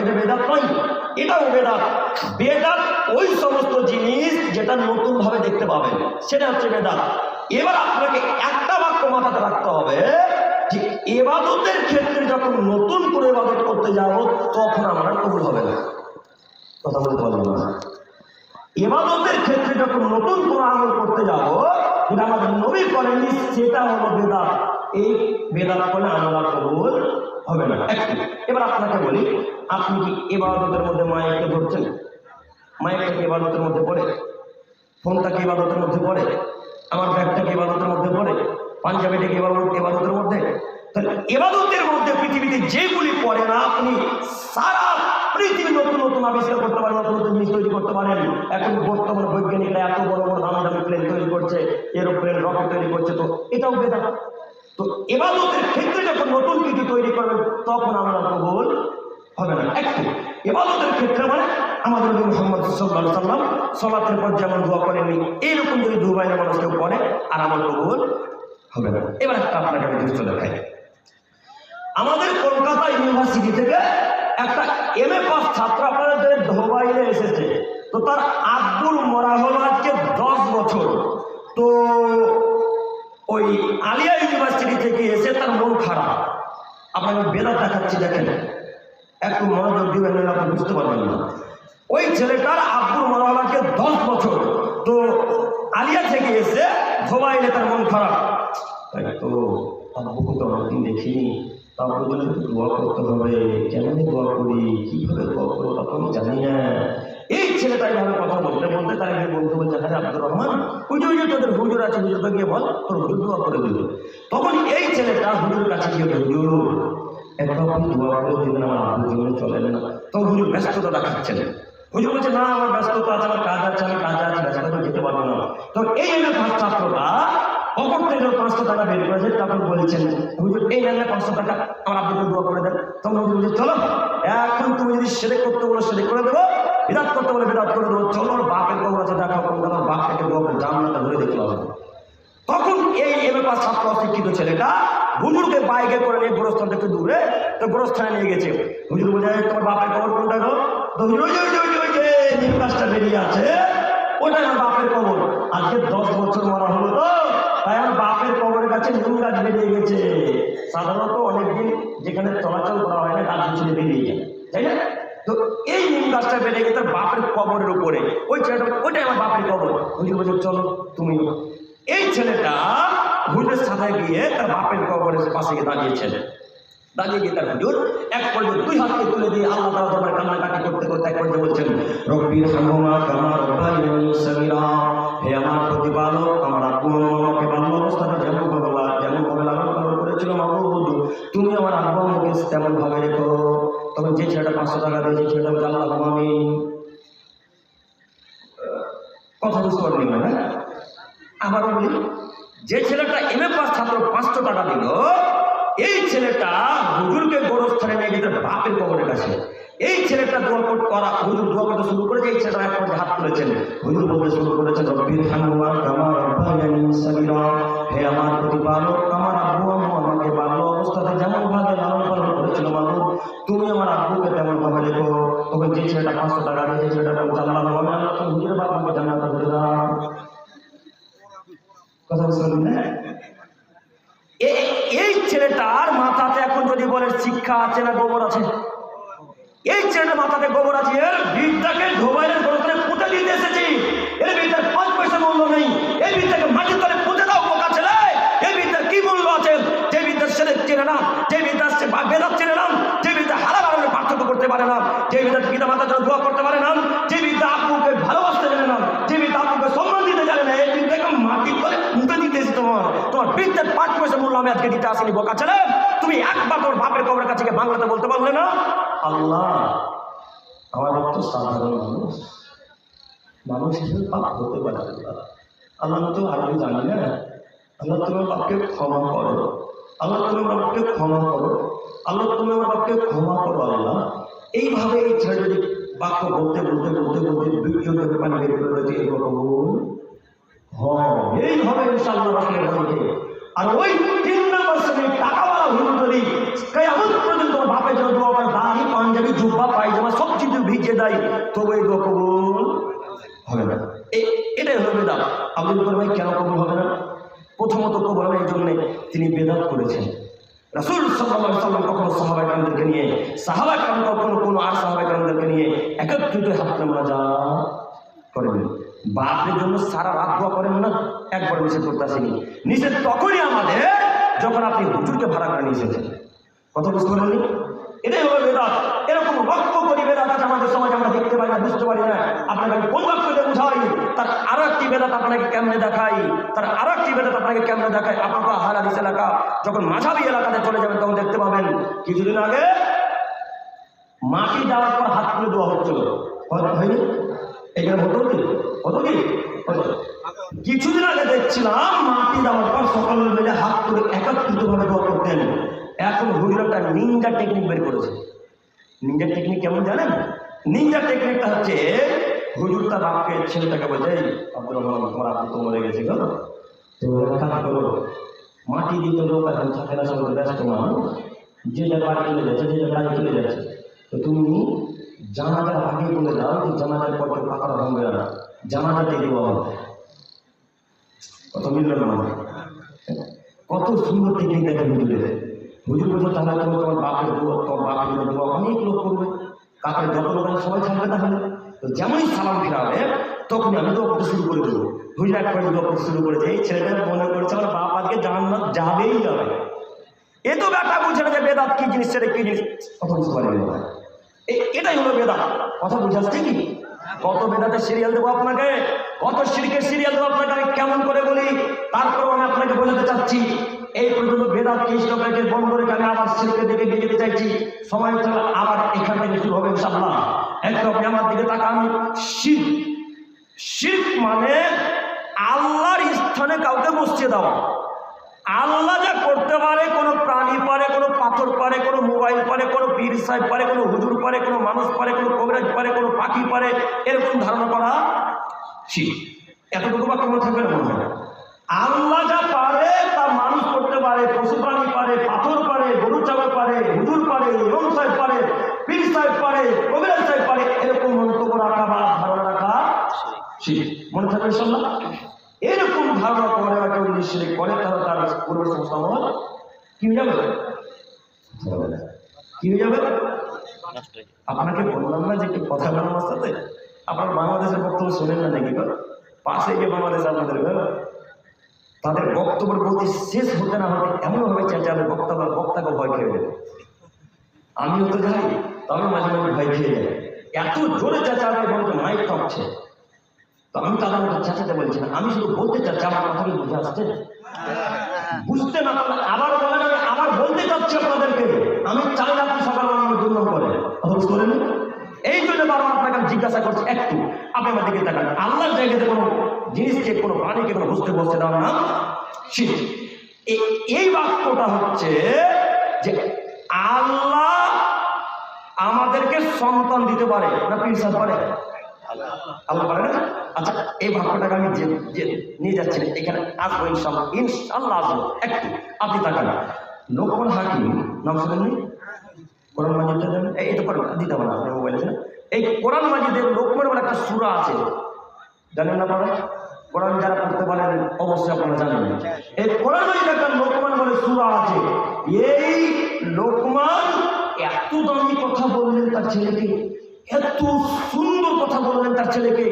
এটা বেদাত নয়, এটাও বেদাত। বেদাত ওই সমস্ত জিনিস যেটা নতুন ভাবে দেখতে পাবেন সেটা হচ্ছে বেদাত। এবার আপনাকে একটা বাক্য মাথাতে রাখতে হবে, যে এবাদতের ক্ষেত্রে যখন নতুন করে এবাদত করতে যাব, তখন আমার কবুল হবে না। কথা বলতে পারলাম না? এবাদতের ক্ষেত্রে যখন নতুন কোনো আমল করতে যাব, যেটা আমাদের নবী করেনি সেটা হলো বেদাত। এই বেদাত করলে আমল আর কবুল হবে না। এবার আপনাকে বলি, আপনি কি এবাদতের মধ্যে মায়েরকে ধরছেন? মায়েরটা কি এবাদতের মধ্যে পড়ে? ফোনটা কি ইবাদতের মধ্যে পড়ে? আমার ব্যাগটা কি ইবাদতের মধ্যে পড়ে? পাঞ্জাবিটা কি ইবাদত ইবাদতের মধ্যে? তাহলে এবাদতের মধ্যে পৃথিবীতে যেগুলি পড়ে না, আপনি সারা পৃথিবী নতুন নতুন আবিষ্কার করতে পারেন, নতুন নতুন জিনিস তৈরি করতে পারেন। এখন বর্তমান বৈজ্ঞানিকরা এত বড় বড় দামি দামি প্লেন তৈরি করছে এরোপ্লেন রকেট তৈরি করছে, তো এটাও বেদাত। তো এবাদতের ক্ষেত্রে যখন নতুন কিছু তৈরি করবেন, তখন আমরা কবুল হবে না। একটু। এবাদতের ক্ষেত্রে মানে আমাদের নবী মোহাম্মদ সাল্লাহ সাল্লাম সলাতের পর যেমন দোয়া করেননি এইরকম যদি দুবাইনে মানুষ কেউ করে আর আমার কবুল হবে না। এবার একটা আপনাকে আমি দৃশ্য দেখাই। আমাদের কলকাতা ইউনিভার্সিটি থেকে একটা এম এ পাস ছাত্র আপনাদের ধোবাইলে এসেছে। তো তার আব্দুল মরা হলো আজকে দশ বছর। তো ওই আলিয়া ইউনিভার্সিটি থেকে এসে তার মন খারাপ। আপনাকে বেদা দেখাচ্ছি, দেখেন। একটু মনোযোগ দিবেন, নাহলে আপনি বুঝতে পারবেন না। ওই ছেলেটার আব্দুল মনোহরকে দশ বছর। তো আলিয়া থেকে এসে ধোবাইলে তার মন খারাপ। তাই তো আব্বুকে তো অনেকদিন দেখিনি। তারপর দোয়া করতে হবে। কেমন দোয়া করি? কীভাবে দোয়া করব তা তো আমি জানি না। এই ছেলেটা এইভাবে কথা বলতে বলতে তার একজন বন্ধু বলছে হ্যাঁ আব্দুর রহমান, ওই যে ওই যে তোদের হুজুর আছে হুজুরকে গিয়ে বল, তোর হুজুর দোয়া করে দিল। তখন এই ছেলেটা হুজুরের কাছে গিয়ে হুজুর দোয়া করে আমার আব্বুর জন্য চলে না। তো হুজুর ব্যস্ততা দেখাচ্ছেন হুজুর বলছে, না, আমার ব্যস্ততা আছে, আমার কাজ আছে, আমি কাজ আছে ব্যস্ততা যেতে পারব না। তো এই ফার্স্ট ছাত্রটা থেকে পাঁচশো টাকা নেন পাঁচশো দোয়া করে তখন তুমি যদি করতে করে দেবো। বিরাট করতে বলে, বিরাট করে দেবো। চলো বাপের আছে তখন ছেলেটা হুজুরকে বাইকে করে নিয়ে গোরস্থান থেকে দূরে তো গোরস্থানে নিয়ে গেছে। হুজুর বলে, "এই, তোমার বাপের খবর কোনটা গো? ওই যে বেরিয়ে আছে, ওটাই বাপের খবর আজকে দশ বছর মরা হলো তো। তাই আমার বাপের কবরের কাছে নীল গাছ বেরিয়ে গেছে। সাধারণত অনেকদিন যেখানে চলাচল করা হয় না, গাছ পিছনে বেরিয়ে যায়। তাই না? তো এই নিম গাছটা বেড়ে গেছে তার বাপের কবরের উপরে। ওই ছেলেটা ওইটাই আমার বাপের কবর। হুজুর বলছে, চলো তুমি এই ছেলেটা হুজুরের সাথে গিয়ে তার বাপের কবরের পাশে গিয়ে দাঁড়িয়েছেন দাঁড়িয়ে গিয়ে তার হুজুর এক পর্যায়ে দুই হাতকে তুলে দিয়ে আল্লাহ তালা তোমার কান্নাকাটি করতে করতে এক পর্যায়ে বলছেন রব্বির হামা কামার হে আমার প্রতিপালক, আমার আব্বু আব্বু তেমন ভাবে রেখো। তখন যে ছেলেটা পাঁচশো টাকা দিয়ে যে ছেলেটা বলছে আমি। কথা বুঝতে পারলি না হ্যাঁ? আবারও বলি, যে ছেলেটা এম পাস ছাত্র পাঁচশো টাকা দিল, এই ছেলেটা হুজুরকে গোরস্থানে নিয়ে যেতে বাপের কবরের কাছে। এই ছেলেটা দোয়া করা হুজুর দোয়া শুরু করেছে, এই ছেলেটা এক হাত তুলেছেন। হুজুর বলতে শুরু করেছেন রব্বির হানুমা আমার রব্বায়ানি সাগীরা। হে আমার প্রতিপালক, আমার আব্বু আমাকে বাল্য অবস্থাতে যেমন ভাবে পালন মানুষ তুমি আমার আব্বুকে তেমন ভাবে রেখো? তবে যে ছেলেটা পাঁচশো টাকা দিয়ে ছেলেটা বলছে আল্লাহ আমি আল্লাহ তো হুজুরের বাপ আমাকে জান্নাতে দাও কথা এ- এই ছেলেটার মাথাতে এখন যদি বলে শিক্ষা আছে না গোবর আছে, এই ছেলেটার মাথাতে গোবর আছে, এর বিদ্যাকে ধোবাইলের গোরস্থানে পুঁতে দিতে এসেছি এর বিদ্যার পাঁচ পয়সা মূল্য নেই এই বিদ্যাকে মাটির তলে পুঁতে দাও বোকা ছেলে এই বিদ্যার কি মূল্য আছে যে বিদ্যার ছেলে চেনে না যে বিদ্যার সে বা- বেদাত চেনে না যে বিদ্যা হারাম হারামের পার্থক্য করতে পারে না। যে বিদ্যার পিতা মাতার জন্য দোয়া করতে পারে না। যে বিদ্যা আপুকে ভালোবাসতে জানে না। যে বিদ্যা আপুকে সম্মান দিতে জানে না। এই বিদ্যাকে মাটির তলে পুঁতে দিতে তোমার। তোমার বিদ্যার পাঁচ পয়সা মূল্য আমি আজকে দিতে আসিনি, বোকা ছেলে। তুমি একবার তোমার বাপের কবরের কাছে বাংলাতে বলতে পারলে না? আল্লাহ, আমার তো সাধারণ মানুষ। মানুষ হিসেবে পাপ হতে পারে আল্লাহ তো আরবি জানি না। আল্লাহ তুমি বাপকে ক্ষমা করো। আল্লাহ তুমি আমার বাপকে ক্ষমা করো। আল্লাহ তুমি আমার বাপকে ক্ষমা করো, আল্লাহ। এইভাবে এই ছেলে যদি বাক্য বলতে বলতে বলতে বলতে দুই চোখের পানি বের করে রয়েছে এই কবুল হয় আর ওই তিন নম্বর শ্রেণির টাকাওয়ালা হুজুর কেয়ামত পর্যন্ত করে, দাড়ি, পাঞ্জাবি, জুব্বা, পায়জামা সব কিছু ভিজিয়ে দেয়। তবু কবুল হবে না। এটাই হলো বেদাত। আব্দুল কেন কবুল হবে না? প্রথমত কবুল হবে এই জন্যে তিনি বেদাত করেছেন। রাসুল সাল্লাহ সাল্লাম কখনো সাহাবাই নিয়ে সাহাবাই কাম কখনো কোনো আর সাহাবাই কামদেরকে নিয়ে একত্রিত হাত নামা যা করেন বাপের জন্য সারা রাত দোয়া করেন না একবার নিষেধ করতে আসেনি। নিষেধ তখনই আমাদের যখন আপনি হুজুরকে ভাড়া করে নিয়ে এসেছেন। কথা বুঝতে পারেননি এটাই হলো বেদাত। এরকম রক্ত করি, বেদাত আছে আমাদের সমাজে, আমরা দেখতে পারি না, বুঝতে পারি না। আপনাকে কোন বাক্যতে বুঝাই? তার আরও একটি বেদাত আপনাকে কেমনে দেখাই? তার আরও একটি বেদাত আপনাকে কেমনে দেখাই? আপনাকে হারাদিস এলাকা। যখন মাঝাবি এলাকাতে চলে যাবেন, তখন দেখতে পাবেন, কিছুদিন আগে মাটি দেওয়ার পর হাত তুলে দেওয়া হচ্ছিল। হয়- হয়নি? এখানে হতো কি? হতো কি। কিছুদিন আগে দেখছিলাম মাটি দেওয়ার পর সকালের বেলে হাত তুলে একত্রিতভাবে দেওয়া করতেন এখন হুজুর একটা নিঞ্জা টেকনিক বের করেছে। নিঞ্জা টেকনিক কেমন জানেন? নিঞ্জা টেকনিকটা হচ্ছে হুজুর তার বাপকে ছেলেটাকে বলছে "এই, আব্দুর রহমান তোমার আব্দু তো মরে গেছে গো তো কাজ করো মাটি দিতে লোক এখন থাকে না সব ব্যস্ত মানুষ। যে যার বাড়ি চলে যাচ্ছে যে যার বাড়ি চলে যাচ্ছে। তো তুমি জানাজার আগে বলে দাও যে জানাজার পর পাকড়া ভাঙবে না। জানাজাতে দেবো আমার কত মিলল না? কত সুন্দর টেকনিক দেখে হুজুরের। হুজুর তাহলে তুমি তোমার বাপের দোয়া, তোমার দোয়া অনেক লোক করবে। কাপের যত লোক সবাই থাকবে তাহলে। তো যেমনই সালাম ফিরাবে, তখনই আমি দোয়া করতে শুরু করে দেবো। হুজুর এক করে দোয়া করতে শুরু করেছে এই ছেলেটা মনে করছে আমার বাপ আজকে যাবেই যাবে। এ তো ব্যাটা বুঝে না যে বেদাত কি জিনিস, সেটা কি জিনিস? কথা বুঝতে এটাই হলো বেদা কথা বুঝে আসছে কি কত বেদাতে সিরিয়াল দেবো আপনাকে? কত সিরিকের সিরিয়াল দেবো আপনাকে? আমি কেমন করে বলি? তারপরেও আমি আপনাকে বোঝাতে চাচ্ছি। এই পর্যন্ত বেদাত কৃষ্ণকে বন্ধ রেখে আমি আবার সিরিকের দিকে এগিয়ে যেতে চাইছি। সময় চলে আবার এখান থেকে শুরু হবে ইনশাল্লাহ আপনি আমার দিকে তাকান। শির। শির্ক মানে আল্লাহর স্থানে কাউকে বসিয়ে দেওয়া আল্লাহ যা করতে পারে, কোনো প্রাণী পারে, কোনো পাথর পারে, কোনো মোবাইল পারে, কোনো পীর সাহেব পারে, কোনো হুজুর পারে, কোনো মানুষ পারে, কোনো কবিরাজ পারে, কোনো পাখি পারে, এরকম ধারণা করা ঠিক এতটুকু বা কোনো থাকবে মনে হয় আল্লাহ যা পারে, তা মানুষ করতে পারে, পশু প্রাণী পারে, পাথর পারে, গরু চাগর পারে, হুজুর পারে, ইমাম সাহেব পারে, পীর সাহেব পারে, কবিরাজ সাহেব পারে, এরকম মন্তব্য রাখা বা ধারণা রাখা ঠিক মনে থাকবে এরকম ধারণা বা কেউ করে, তাহলে তার পূর্বের কি হয়ে যাবে? কি হয়ে যাবে? আপনাকে বললাম না যে একটু কথা বলার আমার আপনার বাংলাদেশের বক্তব্য শোনেন না নাকি? পাশে গিয়ে বাংলাদেশ আপনাদের গো? তাদের বক্তব্যের প্রতি শেষ হতে না হতে এমনভাবে চেঁচাবে বক্তব্য বক্তাকে ভয় খেয়ে দেবে আমিও তো যাই তবে মাঝে মাঝে ভয় খেয়ে যাই এত জোরে চেঁচাবে বলতে মাইক কাঁপছে। তো আমি তাদের মতো চেঁচাতে বলছি না আমি শুধু বলতে চাচ্ছি, আমার কথা বুঝে আসছে বুঝতে না আবার বলেন আবার বলতে চাচ্ছি আপনাদেরকে। আমি চাই আপনি সকাল আমাকে দুর্নাম করেন। বুঝতে পারেন এই জন্য বারবার আপনাকে আমি জিজ্ঞাসা করছি একটু, আপনি আমার দিকে তাকান। আল্লাহর জায়গাতে কোনো জিনিসকে কোনো প্রাণীকে কোনো বুঝতে বসতে দেওয়ার নাম শিখ এই বাক্যটা হচ্ছে যে আল্লাহ আমাদেরকে সন্তান দিতে পারে না পিসাদ পারে? আল্লাহ না? আচ্ছা এই বাক্যটাকে আমি যে নিয়ে যাচ্ছি না, এখানে আসব ইনশাল্লাহ ইনশাল্লাহ আসব। একটু আপনি তাকান। লোকমান হাকিম নাম শুনেননি কোরআন মাজিদটা জানেন? এই এটা পারবেন দিতে হবে না আপনার মোবাইলে আছে না? এই কোরআন মাজিদের লোকমান বলে একটা সুরা আছে। জানেন না আপনারা? কোরআন যারা পড়তে পারেন অবশ্যই আপনারা জানেন। এই কোরআন মাজিদ একটা লোকমান বলে সুরা আছে। এই লোকমান এত দামি কথা বললেন তার ছেলেকে। এত সুন্দর কথা বললেন তার ছেলেকে,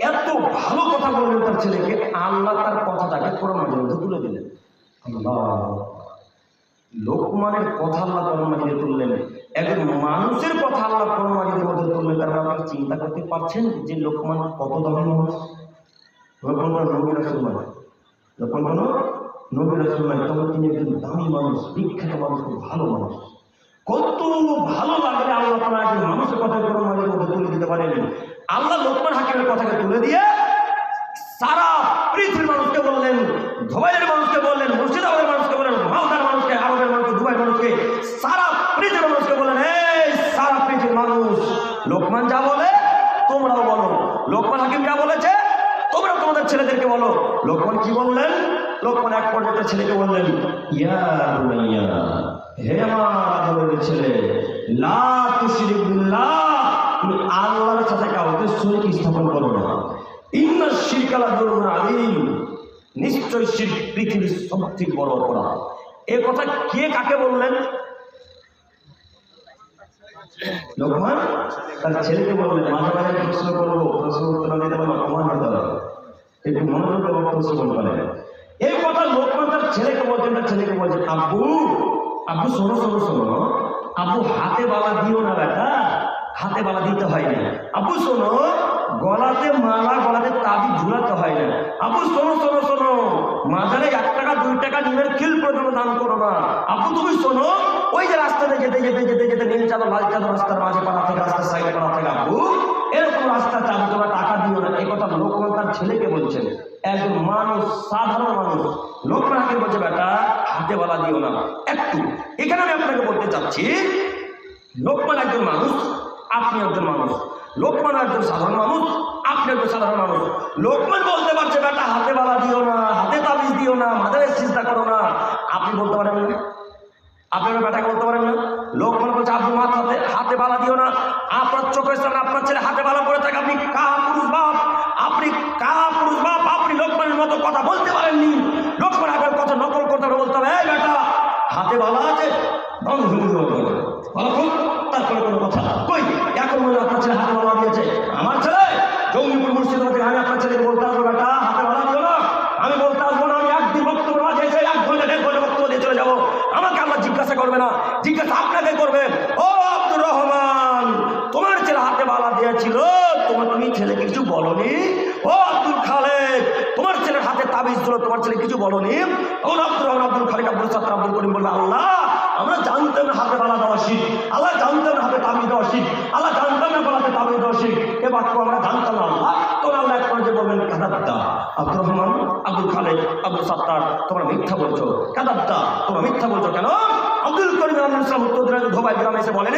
এত ভালো কথা বললেন তার ছেলেকে, আল্লাহ তার কথাটাকে কোরআন মধ্যে তুলে দিলেন। লোকমানের কথা আল্লাহ কোরআন মাজিদে তুললেন। একজন মানুষের কথা আল্লাহ কোরআন মাজিদের মধ্যে তুললেন তার মানে আপনি চিন্তা করতে পারছেন যে লোকমান কত মানুষ? লোকমান কোনো লোকমান কোনো নবী রাসূল তিনি একজন দামি মানুষ, বিখ্যাত মানুষ, খুব ভালো মানুষ। কত ভালো লাগলে আল্লাহ একজন মানুষের কথা মধ্যে তুলে দিতে পারেন। আল্লাহ লোকমান হাকিমের কথাকে তুলে দিয়ে সারা পৃথিবীর মানুষকে বললেন ধোবাইয়ের মানুষকে বললেন, মুর্শিদাবাদের মানুষকে বললেন, মালদার মানুষকে, আরবের মানুষকে দুবাই মানুষকে, সারা পৃথিবীর মানুষকে বললেন, এই সারা পৃথিবীর মানুষ, লোকমান যা বলে, তোমরাও বলো। লোকমান হাকিম যা বলেছে তোমরা তোমাদের ছেলেদেরকে বলো। লোকমান কি বললেন? লোকমান এক পর্যায়ে ছেলেকে বললেন, ইয়া হে আমার ছেলে, লা আল্লাহর সাথে কাউকে শরীক স্থাপন করো না। ইন্না শিরকালা দুরুন আলিম। নিশ্চয় শির পৃথিবীর সবথেকে বড় অপরাধ। এ কথা কে কাকে বললেন? লোকমান তার ছেলেকে বললেন, মাঝে মাঝে প্রশ্ন করব, প্রশ্ন উত্তর দিতে পারলে অপমান হতে একটু মনোযোগ বক্তব্য করেন এই কথা লোকমান তার ছেলেকে বলছেন, তার ছেলেকে বলছেন, আব্বু আব্বু শোনো শোনো শোনো আব্বু হাতে বালা দিও না বেটা। হাতে বালা দিতে হয় না। আব্বু শোনো গলাতে মালা, গলাতে তাবি ঝুলাতে হয় না। আব্বু শোনো শোনো শোনো মাজারে এক টাকা, দুই টাকা নিমের খিল পর্যন্ত দান করো না। আব্বু তুমি শোনো ওই যে রাস্তাতে যেতে যেতে যেতে যেতে নীল চাদর, লাল চাদর রাস্তার মাঝে পাড়া থেকে, রাস্তার সাইড পাড়া থেকে আব্বু এরকম রাস্তা চাবি তোমরা টাকা দিও না। এই কথা লোকমান তার ছেলেকে বলছেন। একজন মানুষ, সাধারণ মানুষ লোকমানকে বলছে, বেটা, হাতে বলা দিও না। একটু। এখানে আমি আপনাকে বলতে চাচ্ছি, লোকমান একজন মানুষ, আপনি একজন মানুষ। লোকমান একজন সাধারণ মানুষ, আপনি একজন সাধারণ মানুষ। লোকমান বলতে পারছে, বেটা, হাতে বালা দিও না, হাতে তাবিজ দিও না মাদারের চিন্তা করো না। আপনি বলতে পারেন না। আপনার বেটাকে বলতে পারেন না। লোকমান করছে আপনি মাথাতে হাতে বালা দিও না। আপনার চোখের সামনে আপনার ছেলে হাতে বালা পড়ে থাকে। আপনি কা পুরুষ বাপ। আপনি কা পুরুষ বাপ। আপনি লোকমানের মতো কথা বলতে পারেননি লোকমান আগের কথা নকল করতে হবে বলতে হবে এই বেটা হাতে বালা আছে রং ভুলে বলুন তারপরে কোনো কথা কই এখন মনে হয় আপনার ছেলে হাতে বালা দিয়েছে আমার ছেলে জঙ্গিপুর মুর্শিদাবাদ থেকে আমি আপনার ছেলেকে বলতে আসব বেটা হাতে বালা দিও না আমি বলতে আসব না আমি একদিন বক্তব্য মাঝে এসে এক ঘণ্টা দেড় ঘণ্টা বক্তব্য দিয়ে চলে যাব আমাকে আল্লাহ জিজ্ঞাসা করবে না জিজ্ঞাসা আপনাকে করবে ও আব্দুর রহমান তোমার ছেলে হাতে বালা দিয়েছিল তোমার তুমি ছেলে কিছু বলনি ও আব্দুল খালেদ তোমার ছেলের হাতে তাবিজ ছিল তোমার ছেলে কিছু বলনি তখন আব্দুর রহমান আব্দুল খালিদ আব্দুল সাত্তার আব্দুল করিম বলল আল্লাহ আমরা জানতাম না হাতে বালা দেওয়া শিখ আল্লাহ জানতাম না হাতে তাবিজ দেওয়া শিখ আল্লাহ জানতাম না গলাতে তাবিজ দেওয়া এ বাক্য আমরা জানতাম। না আল্লাহ তখন আল্লাহ এক পর্যায়ে বলবেন কাদাব্দা আব্দুর রহমান, আব্দুল খালেদ আব্দুল সাত্তার, তোমরা মিথ্যা বলছো। কাদাব্দা তোমরা মিথ্যা বলছো কেন? আব্দুল করিম আব্দুল ইসলাম উত্তর ধোবাই গ্রামে এসে বলেন,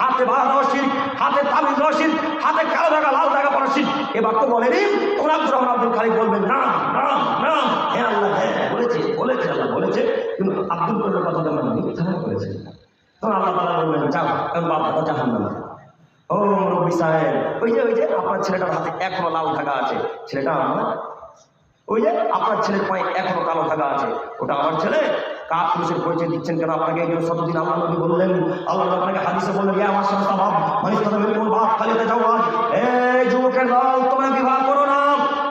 হাতে দেওয়া শিখ হাতে দেওয়া শিখ হাতে কালো দাগা, লাল দাগা পড়া শিখ এ বাক্য বলেনি। তোমরা আব্দুর রহমান, আব্দুল খালিদ বলবেন, না না না। হ্যাঁ আল্লাহ হ্যাঁ বলেছে বাপ দাদা সাহেব। ওই যে ওই যে, আপনার ছেলেটার হাতে এখনও লাল থাকা আছে। ছেলেটা আমার। ওই যে, আপনার ছেলের পায়ে এখনও কালো থাকা আছে। ওটা আমার ছেলে। কার পুরুষের পরিচয় দিচ্ছেন কেন? আপনাকে এই জন্য শতদিন আল্লাহ নবী বললেন। আল্লাহ আপনাকে হাদিসে বললেন ইয়া আমার সাথে বাপ মানিস তাদের মেরে বাপ খালিতে যাও এই যুবকের দল, তোমরা বিবাহ করো না।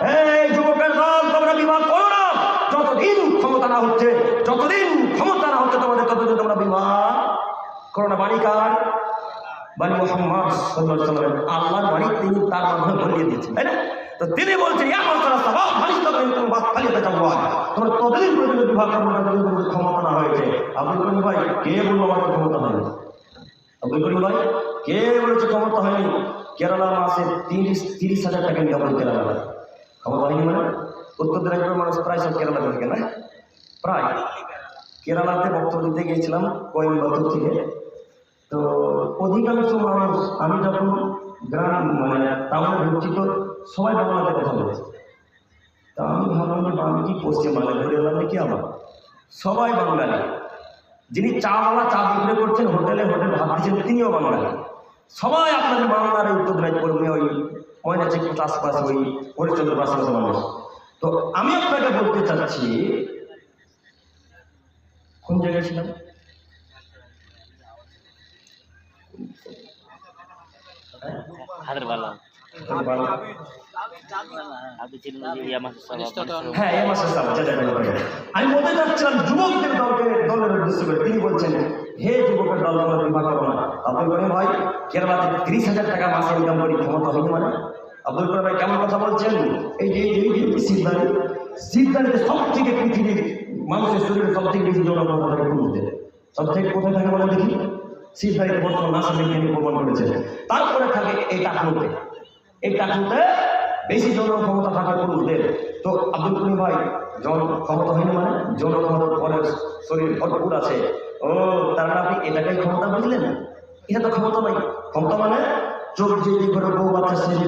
এই যুবকের দল, তোমরা বিবাহ করো না। যতদিন ক্ষমতা না হচ্ছে, যতদিন ক্ষমতা না হচ্ছে, তোমাদের ততদিন তোমরা বিবাহ করো না। বাড়ি কার? বানি মোহাম্মদ আলাইহি আল্লাহর বাণী তিনি তার মাধ্যমে বলিয়ে দিয়েছেন, তাই না? তো তিনি বলছেন তোমরা ততদিন পর্যন্ত পর্যন্ত ক্ষমতা না হয়েছে আব্দুল করিম ভাই, কে বলব আমার ক্ষমতা হয়নি? আব্দুল করিম ভাই, কে বলেছে ক্ষমতা হয়নি? কেরালা মাসে তিরিশ তিরিশ হাজার টাকা ইনকাম করে কেরালা ক্ষমতা হয়নি মানে? উত্তর দিনাজপুরের মানুষ প্রায় সব কেরালা থেকে না? প্রায়। কেরালাতে বক্তব্য দিতে গিয়েছিলাম কোয়েম্বাটোর থেকে। তো অধিকাংশ মানুষ, আমি যখন গ্রাম মানে টাউনে ঢুকছি তো সবাই বাংলাতে কথা বলছে। তা আমি ভাবলাম যে আমি কি পশ্চিম বাংলায় ঘুরে এলাম নাকি আবার? সবাই বাঙালি। যিনি চাওয়ালা চা বিক্রি করছেন, হোটেলে হোটেল ভাত দিচ্ছেন, তিনিও বাঙালি। সবাই আপনাদের বাংলার এই উত্তর মেয়ে ওই ময়না চেক আশপাশ ওই হরিচন্দ্র আশপাশে মানুষ। তো আমি আপনাকে বলতে চাচ্ছি, কোন জায়গায় ছিলাম হাতের বালা আপনি ছিলেন যে ইয়া মাসের সব হ্যাঁ এই মাসের সাল যেটা বলা। হয়। আমি বলতে চাচ্ছিলাম যুবকদের দলকে দলের উদ্দেশ্য করে। তিনি বলছেন হে যুবকের দল তোমরা বিবাহ করো না। আব্দুল করিম ভাই কেরালাতে তিরিশ হাজার টাকা মাসে ইনকাম করি ক্ষমতা হয়নি মানে। আব্দুল করিম ভাই কেমন কথা বলছেন? এই যে এই যে সিদ্ধানি সিদ্ধানিতে সব থেকে পৃথিবীর মানুষের শরীরে সব থেকে বেশি পুরুষদের সব থেকে কোথায় থাকে বলে দেখি। সিদ্ধানিতে বর্তমান নাসা বিজ্ঞানী প্রমাণ করেছে। তারপরে থাকে এই টাকলুতে এই টাকলুতে বেশি জন ক্ষমতা থাকে পুরুষদের তো আব্দুল করিম ভাই, জন ক্ষমতা হয়নি মানে? জন ক্ষমতার শরীর ভরপুর আছে। ও, তার মানে আপনি এটাকেই ক্ষমতা বুঝলেন? এটা তো ক্ষমতা নয় ক্ষমতা মানে চোখ যে করে বউ বাচ্চা সে যে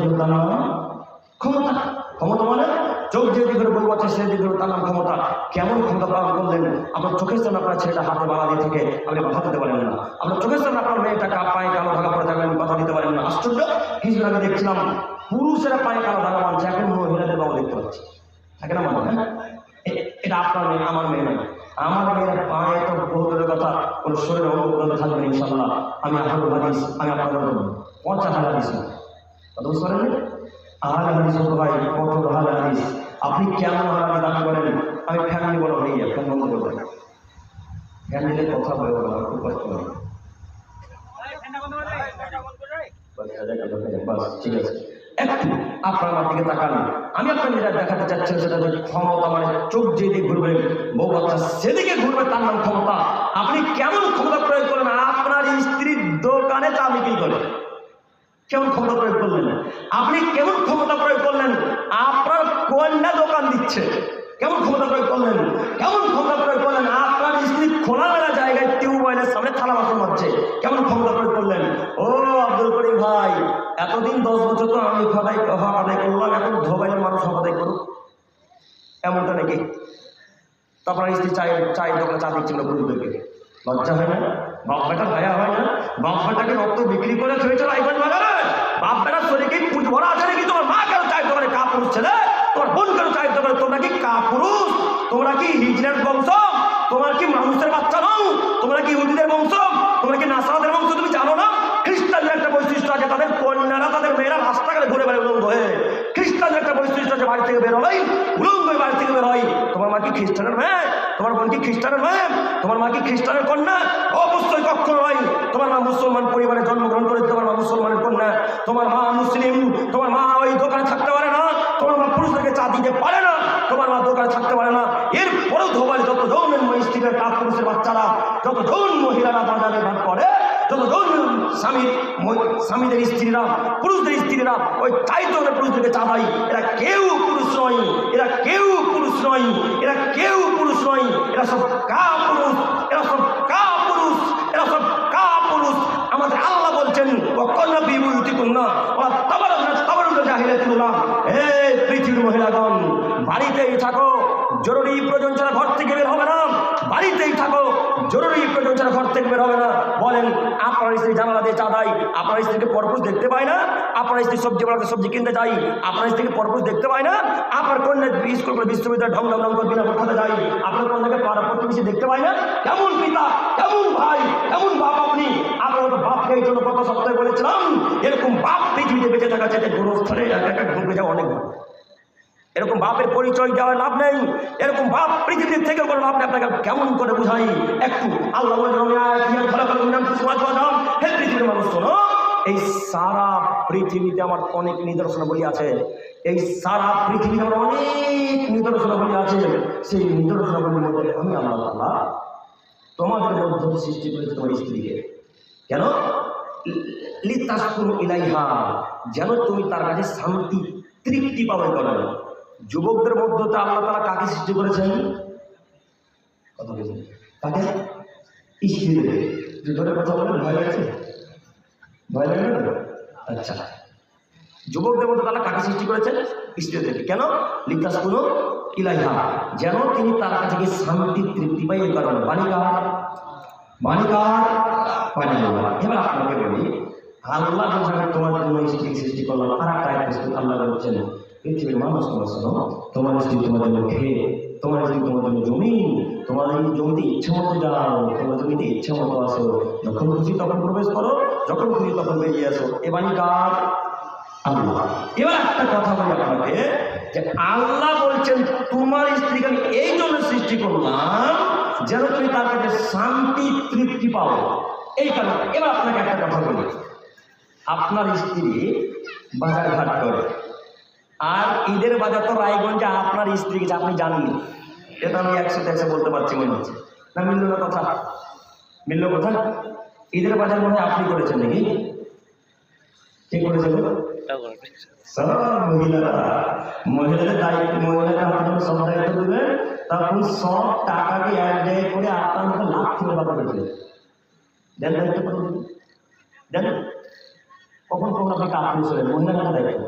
ক্ষমতা। ক্ষমতা মানে চোখ যে দিকে বলব আছে সে দিকে নাম ক্ষমতা। কেমন ক্ষমতা পালন করলেন? আপনার চোখের সামনে আপনার ছেলেটা হাতে বাধা দিয়ে থেকে, আপনি কথা দিতে পারেন না। আপনার চোখের সামনে আপনার মেয়েটা পায়ে কালো ধাগা পরে থাকবেন কথা দিতে পারেন না। আশ্চর্য! কিছুদিন আগে দেখছিলাম, পুরুষেরা পায়ে কালো ধাগা মানছে এখন মহিলাদের বাবা দেখতে পাচ্ছি। থাকে না মানে এটা আপনার মেয়ে, আমার মেয়ে নয়। আমার মেয়ের পায়ে তো বহুদূরের কথা, কোনো শরীরে অঙ্গ থাকবে ইনশাল্লাহ আমি আহমদ হাদিস, আমি আপনাদের পঞ্চাশ হাজার হাদিস কত বুঝতে পারেন আহাল ভাই কত আহাল হাদিস। আপনি কেমন আহাল দাবি করেন? আমি ফ্যামিলি বড় হয়ে যাই ফ্যান বন্ধ দিলে কথা বলে বলা খুব কষ্ট হয়। ঠিক আছে। আপনার আমার দিকে আমি দেখাতে সেটা ক্ষমতা মানে চোখ যেদিকে ঘুরবে সেদিকে ঘুরবে, তার নাম ক্ষমতা। আপনি কেমন ক্ষমতা প্রয়োগ করেন? আপনার স্ত্রীর দোকানে চা বিক্রি করে। কেমন ক্ষমতা প্রয়োগ করলেন? আপনি কেমন ক্ষমতা প্রয়োগ করলেন? আপনার কন্যা দোকান দিচ্ছে। কেমন ক্ষমতা প্রয়োগ করলেন? কেমন ক্ষমতা প্রয়োগ করলেন? আপনার স্ত্রী খোলামেলা জায়গায় টিউবওয়েলের সামনে থালা বাসন মারছে কেমন ক্ষমতা প্রয়োগ করলেন? ও আব্দুল করিম ভাই, এতদিন দশ বছর তো আমি হদাই হক আদায় করলাম, এখন ধোবাইয়ের মানুষ আদায় করুক। এমনটা নাকি? তারপর স্ত্রী চায়ের চায়ের দোকানে চা দিচ্ছিল পুরুষদেরকে লজ্জা হয় না? বাপ ভায়া হয় না? বাপ রক্ত বিক্রি করে খেয়েছিল আইফোন বাজারে বাপ বেটা শরীরে পুজ ভরা আছে নাকি তোমার মা কেন চায়ের দোকানে কা পুরুষ ছেলে তোমার বোন কেন চায়ের দোকানে তোমরা কি কা পুরুষ তোমরা কি হিজড়ের বংশ? তোমার কি মানুষের বাচ্চা নও? তোমরা কি ইহুদিদের বংশ? তোমরা কি নাসারাদের বংশ? তুমি জানো না? খ্রিস্টানদের একটা বৈশিষ্ট্য আছে, তাদের কন্যারা, তাদের মেয়েরা রাস্তাঘাটে ঘুরে বেড়ে উলঙ্গ হয়ে। খ্রিস্টানদের একটা বৈশিষ্ট্য আছে, বাড়ি থেকে বের হলেই উলঙ্গ হয়ে বাড়ি থেকে বের হয় তোমার মা কি খ্রিস্টানের মেয়ে? তোমার বোন কি খ্রিস্টানের মেয়ে? তোমার মা কি খ্রিস্টানের কন্যা? অবশ্যই কখনো নয়। তোমার মা মুসলমান পরিবারে জন্মগ্রহণ করেছে, তোমার মা মুসলমানের কন্যা। তোমার মা মুসলিম, তোমার মা ওই দোকানে থাকতে পারে না। তোমার মা পুরুষদেরকে চা দিতে পারে না। তোমার মা দোকানে থাকতে পারে না। এরপরেও ধোবালে যত ধর্মের স্ত্রীদের কাজ পুরুষের বাচ্চারা, যত যৌন মহিলারা বাজারে ভাগ করে, যত যৌন স্বামীর স্বামীদের স্ত্রীরা, পুরুষদের স্ত্রীরা, ওই তাই তো পুরুষদেরকে চাঁদাই এরা কেউ পুরুষ নয়, এরা কেউ পুরুষ নয়, এরা কেউ পুরুষ নয়, এরা সব কা পুরুষ এরা সব বাড়িতেই থাকো। জরুরি প্রয়োজন ছাড়া ঘর থেকে বের হবে না। বাড়িতেই থাকো। জরুরি প্রয়োজন ছাড়া ঘর থেকে বের হবে না। বলেন, আপনার স্ত্রী জানালা দিয়ে চা দেয়। আপনার স্ত্রীকে পরপুষ দেখতে পায় না। আপনার স্ত্রী সবজি বাড়াতে সবজি কিনতে যাই আপনার স্ত্রীকে পরপুষ দেখতে পায় না। আপনার কন্যা স্কুল করে বিশ্ববিদ্যালয় ঢং ঢং ঢং করে বিনা পক্ষাতে যাই আপনার কন্যাকে পাড়া প্রতিবেশী দেখতে পায় না। কেমন পিতা, কেমন ভাই, কেমন বাপ আপনি? আপনার মতো বাপকে এই জন্য গত সপ্তাহে বলেছিলাম, এরকম বাপ পৃথিবীতে বেঁচে থাকা চাইতে গোরস্থানে এক একটা ঢুকে যাওয়া অনেক এরকম বাপের পরিচয় দেওয়ার লাভ নেই। এরকম বাপ পৃথিবীর থেকে কোনো লাভ নেই। আপনাকে কেমন করে বুঝাই? একটু আল্লাহ হে পৃথিবীর মানুষ, শোনো, এই সারা পৃথিবীতে আমার অনেক নিদর্শনাবলী আছে। এই সারা পৃথিবীতে আমার অনেক নিদর্শনাবলী আছে। সেই নিদর্শনাবলীর মধ্যে আমি আল্লাহ তাআলা তোমাদের মধ্যে সৃষ্টি করেছে তোমার স্ত্রীকে। কেন? ইলাইহা, যেন তুমি তার কাছে শান্তি, তৃপ্তি পাবে করো যুবকদের মধ্যে তো আল্লাহ তারা কাকে সৃষ্টি করেছেন? কথা বলছেন। কাকে? স্ত্রীদের কথা বলেন ভয় লাগছে? ভয় লাগে না? আচ্ছা। যুবকদের মধ্যে তারা কাকে সৃষ্টি করেছেন? স্ত্রীদেরকে কেন? লিতাস কোনো ইলাইহা যেন তিনি তার কাছে গিয়ে শান্তি, তৃপ্তি পাই এই কারণে বাণিকার। বাণিকার বাণিকার এবার আপনাকে বলি, আল্লাহ তোমার জন্য স্ত্রী সৃষ্টি করলাম আর একটা এক আল্লাহ বলছেন পৃথিবীর মানুষ তোমার শোনো তোমার স্ত্রী তোমার জন্য খেয়ে তোমার স্ত্রী তোমার জন্য জমি তোমার এই জমিতে ইচ্ছে মতো যাও তোমার জমিতে ইচ্ছে মতো আসো, যখন খুশি তখন প্রবেশ করো যখন খুশি তখন বেরিয়ে আসো এ বাণিকার আল্লাহ এবার একটা কথা বলি আপনাকে। যে আল্লাহ বলছেন, তোমার স্ত্রীকে আমি এই জন্য সৃষ্টি করলাম, যেন তুমি তার কাছে শান্তি তৃপ্তি পাও, এই কারণে। এবার আপনাকে একটা কথা বলি। আপনার স্ত্রী বাজার ঘাট করে আর ঈদের বাজার তো রায়গঞ্জে আপনার স্ত্রী গেছে, আপনি জাননি এটা আমি একসাথে একসাথে বলতে পারছি মনে হচ্ছে। না, মিলল না কথা। মিলল কথা? ঈদের বাজার মনে আপনি করেছেন নাকি? কে করেছেন মহিলারা। দায়িত্ব সব সব টাকাকে এক জায়গায় করে আপনার মতো লাভ কখন কখন করেন দায়িত্ব।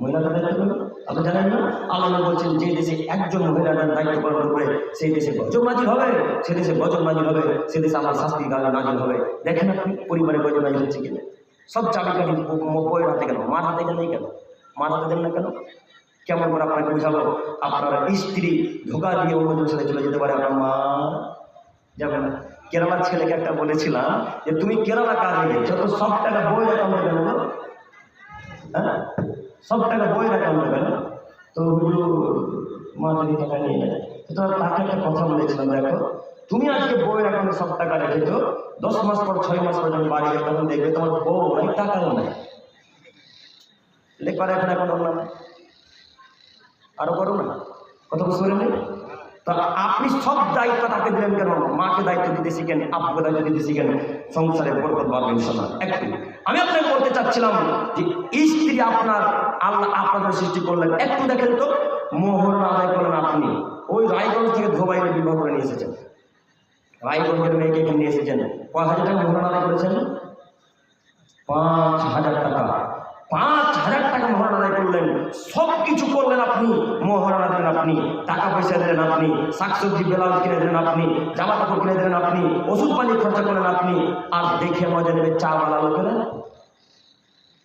মহিলাদের দায়িত্ব পালন আপনি জানেন না? আল্লাহ বলছেন, যে দেশে একজন মহিলার দায়িত্ব পালন করে, সেই দেশে গজব হবে, সে দেশে গজব নাজির হবে, সে দেশে আমার শাস্তি নাজির হবে। দেখেন আপনি, পরিবারে গজব নাজির হচ্ছে কিনা সব চাবিকাঠি বইয়ের হাতে কেন? মার হাতে কেন কেন? মার হাতে দেন না কেন? কেমন করে আপনাকে বুঝাবো? আপনার স্ত্রী ধোকা দিয়ে অন্যদের সাথে চলে যেতে পারে, আপনার মা? যাবে না? কেরালার ছেলেকে একটা বলেছিলাম যে, তুমি কেরালা কাজে গেছো, তো সব টাকা বই কেন হ্যাঁ? সব টাকা বই হবে না তো ওগুলো মা যদি টাকা নিয়ে নেয়। তো তাকে একটা কথা বলেছিলাম, দেখো, তুমি আজকে বইয়ের অ্যাকাউন্টে সব টাকা রেখে রেখেছো দশ মাস পর, ছয় মাস পর যখন বাড়ি তখন দেখবে তোমার বউ অনেক টাকা নেয় লেখার এখন এখন অন্য আরও করো না। কথা বুঝতে পারেন তা আপনি সব দায়িত্ব তাকে দিলেন কেন? মাকে দায়িত্ব দিতে শিখেন আপুকে দায়িত্ব দিতে শিখেন, সংসারে বরকত পাবেন একটু। আমি আপনাকে বলতে চাচ্ছিলাম যে স্ত্রী আপনার, আল্লাহ আপনাদের সৃষ্টি করলেন। একটু দেখেন তো মোহর আদায় করলেন আপনি। ওই রায়গঞ্জ থেকে ধোবাইলে বিবাহ করে নিয়ে এসেছেন। রায়গঞ্জের মেয়েকে এখানে নিয়ে এসেছেন। কয় হাজার টাকা মোহর আদায় করেছেন? পাঁচ হাজার টাকা। পাঁচ হাজার টাকা মহারণ আদায় করলেন। সব কিছু করলেন আপনি। মহারণা দিলেন আপনি। টাকা পয়সা দিলেন আপনি। শাকসবজি, ব্লাউজ কিনে দিলেন আপনি। জামা কাপড় কিনে দিলেন আপনি। ওষুধ পানি খরচা করলেন আপনি। আর দেখে মজা নেবে চা বালা লোকেরা।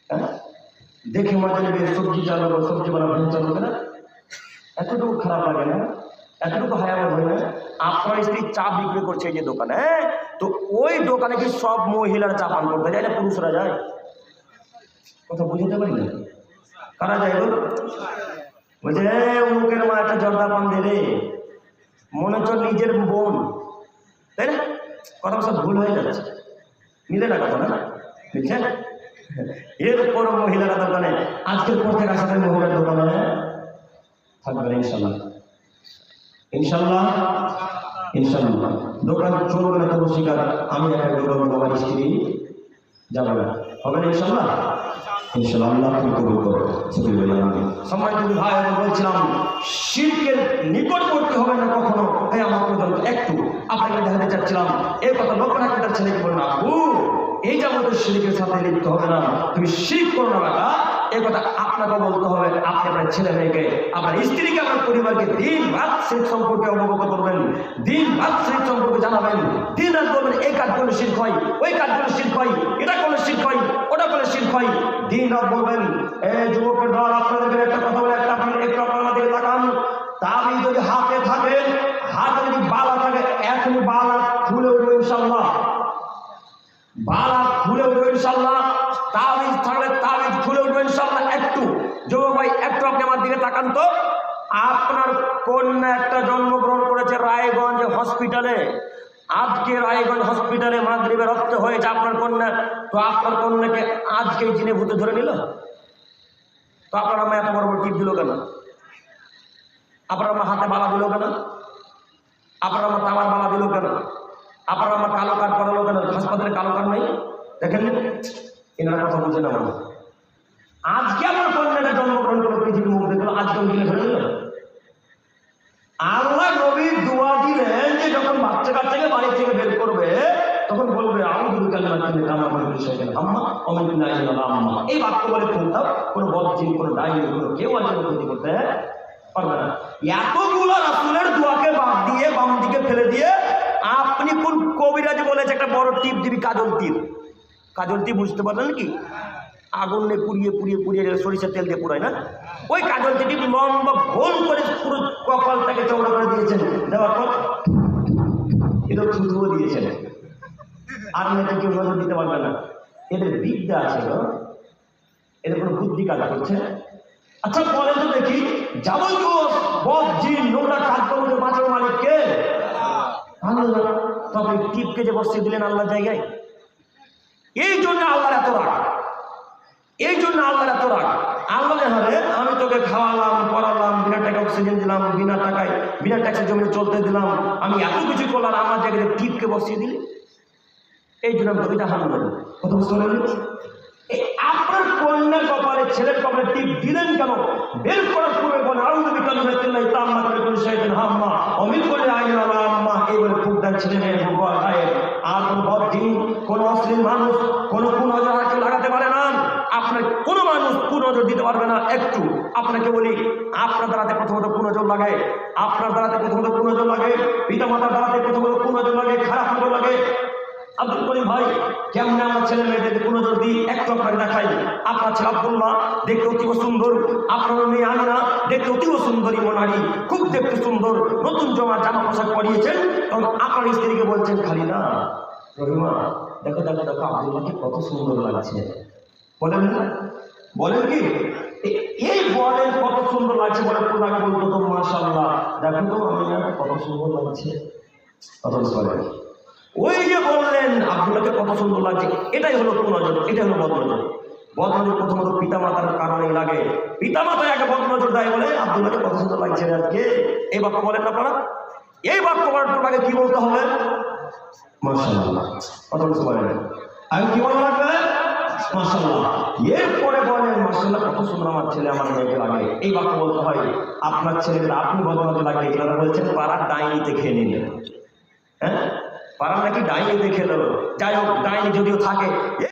হ্যাঁ? দেখে মজা নেবে সবজি চালাবো সবজি বানাবো চালাবো না এতটুকু খারাপ লাগে না। এতটুকু হয় না। আপনার স্ত্রী চা বিক্রি করছে যে দোকানে হ্যাঁ? তো ওই দোকানে কি সব মহিলারা চা পান করতে যায় না পুরুষরা যায়। কথা বুঝতে পারি না? কারা যায় গো বলছে "এ, অমুকের মা একটা জর্দা পান দে রে। মনে হচ্ছে নিজের বোন। তাই না? কথা সব ভুল হয়ে যাচ্ছে। মিলে না কথা না? বুঝছেন এরপর মহিলারা দোকানে আজকের পর থেকে আসাদের মহিলার দোকানে থাকবে ইনশাল্লাহ ইনশাল্লাহ ইনশাল্লাহ দোকান চলবে না তবু শিকার। আমি একা দোকান বাবার স্ত্রী যাবে না। হবে না ইনশাল্লাহ ইনশাল্লাহ আল্লাহ কবুল করো সম্মানিত ভাই বলছিলাম শিল্পের নিকটবর্তী হবে না কখনো। এই আমার একটু আপনাকে দেখাতে চাচ্ছিলাম এই কথা লক্ষ্য রাখতে বলুন আপু এই যাবতীয় শিল্পের সাথে লিপ্ত হবে না। তুমি শিল্প করো না এই কথা আপনাকে বলতে হবে, আপনি আপনার ছেলে মেয়েকে, আপনার স্ত্রীকে, আপনার পরিবারকে দিন রাত সেই সম্পর্কে অবগত করবেন, দিন রাত সেই সম্পর্কে জানাবেন, দিন রাত বলবেন, এই কাজ করলে শিল্প হয়, ওই কাজ করলে শিল্প হয়, এটা করলে শিল্প হয়, ওটা করলে শিল্প হয়। দিন রাত বলবেন এ যুবকের দল আপনাদেরকে একটা কথা বলে, একটা আপনি একটু আপনার দিকে তাকান। তাবি যদি হাতে থাকে, হাতে যদি বালা থাকে এখন বালা খুলে উঠবে ইনশাল্লাহ বালা তাকান তো আপনার কন্যা একটা জন্মগ্রহণ করেছে রায়গঞ্জ হসপিটালে। আজকে রায়গঞ্জ হসপিটালে মাগরিবে রক্ত হয়েছে আপনার কন্যা। তো আপনার কন্যাকে আজকেই জিনে ভূতে ধরে নিল? তো আপনার আম্মা এত বড় বড় টিপ দিল কেন? আপনার আমার হাতে বালা দিল কেন? আপনার আমার তামার বালা দিল কেন? আপনার আমার কালো কার্ড করালো কেন? হাসপাতালে কালো কার্ড নেই? দেখেন এনারা কথা বুঝে না আজকে আমার কন্যাটা জন্মগ্রহণ করে পৃথিবীর মুখ দেখল আজকে দিনে ধরে নিল। আল্লাহ নবীর দোয়া দিলেন যে যখন বাচ্চা কাচ্চাকে বাড়ি থেকে বের করবে, তখন বলবে আমি দুটো কালিমা কিনে আমার মনে বিষয় আম্মা অমিত নাই আম্মা এই বাক্য বলে ফেলতাম কোনো বদজিন কোনো ডাইনি কোনো কেউ আজকে ক্ষতি করতে পারবে না। এতগুলো রাসুলের দোয়াকে বাদ দিয়ে, বাম দিকে ফেলে দিয়ে, আপনি কোন কবিরাজ বলেছে, একটা বড় টিপ দিবি, কাজল তীর কাজল তীর বুঝতে পারলেন কি? আগুন নিয়ে পুড়িয়ে পুড়িয়ে পুড়িয়ে সরিষার তেল দিয়ে পুড়ায় না? ওই কাজল তীরটি লম্বা গোল করে পুরো কপালটাকে চৌড়া করে দিয়েছেন। দেওয়ার পর এটা থুতুও দিয়েছেন। আর মেয়েটা কেউ নজর দিতে পারবে না। এদের বিদ্যা আছে এদের কোনো বুদ্ধি কাজ করছে আচ্ছা বলেন তো দেখি যাবতীয় বদ জিন নোংরা কাজকর্ম বাঁচানোর মালিক কে আল্লাহ, তবে টিপকে যে বসিয়ে দিলেন আল্লাহ জায়গায়? এই জন্য আল্লাহর এত রাগ। এই জন্য আল্লাহর এত রাগ আল্লাহ হারে, আমি তোকে খাওয়ালাম, পড়ালাম, বিনা টাকা অক্সিজেন দিলাম, বিনা টাকায়, বিনা ট্যাক্সের জমি চলতে দিলাম, আমি এত কিছু করলাম আমার জায়গায় টিপকে বসিয়ে দিলি। এই জন্য আমি কবিতা হারাম দেবো কত বুঝতে এই আপনার কন্যার কপালে, ছেলের কপালে টিপ দিলেন কেন? বের করার পূর্বে বলে আউযু বিকাল্লাহি তাম্মা করে কোন শাইতান হাম্মা। অমিত করে আইন আম্মা। এই বলে ফুক দেন ছেলে মেয়ে গায়ে আর কোন বদিন কোন অশ্লীল মানুষ, কোন কোন কেউ লাগাতে পারে না। আপনি আপনার কোনো মানুষ কুনজর দিতে পারবে না। একটু আপনাকে বলি, আপনার দ্বারাতে প্রথমত কুনজর লাগে, আপনার দ্বারাতে প্রথমত কুনজর লাগে পিতা মাতার দ্বারাতে প্রথমত কুনজর লাগে, খারাপ নজর লাগে। আব্দুল করিম ভাই কেমন আমার ছেলে মেয়েদের কোনো নজর দিই, একটু আপনাকে দেখাই। আপনার ছেলে আব্দুল্লাহ, দেখতে অতীব সুন্দর। আপনার মেয়ে আমিনা, দেখতে অতীব সুন্দরী মনারি। খুব দেখতে সুন্দর। নতুন জমা জামা পোশাক পরিয়েছেন। তখন আপনার স্ত্রীকে বলছেন খালি না রহিমা দেখো দেখো দেখো, আব্দুল্লাহকে কত সুন্দর লাগছে। বলেন না? বলেন কি? এই বলেন কত সুন্দর লাগছে বলে পুরাকে বলতো তো মাশাল্লাহ দেখো তো আমিনা কত সুন্দর লাগছে। বুঝতে পারলেন? ওই যে বললেন আব্দুল্লাহকে কত সুন্দর লাগছে। এটাই হলো কুনজর এটাই হলো বদনজর। বদনজর প্রথমত পিতা মাতার কারণেই লাগে। পিতা মাতা আগে বদনজর দেয় বলে আব্দুল্লাহকে কত সুন্দর লাগছে আজকে? এই বাক্য বলেন না আপনারা। এই বাক্য বলার আগে কি বলতে হবে? মাশাআল্লাহ। কথা বুঝতে পারেন। আগে কি বলা লাগবে? মাশাআল্লাহ। এরপরে বলেন মাসাল্লাহ কত সুন্দর আমার ছেলে আমার মেয়েকে লাগে এই বাক্য বলতে হয়, আপনার ছেলেকে আপনি বদনজর লাগে এগুলো বলছেন পাড়ার ডাইনিতে খেয়ে নিলেন হ্যাঁ? পাড়া নাকি ডাইনিতে খেলো। যাই হোক, ডাইনি যদিও থাকে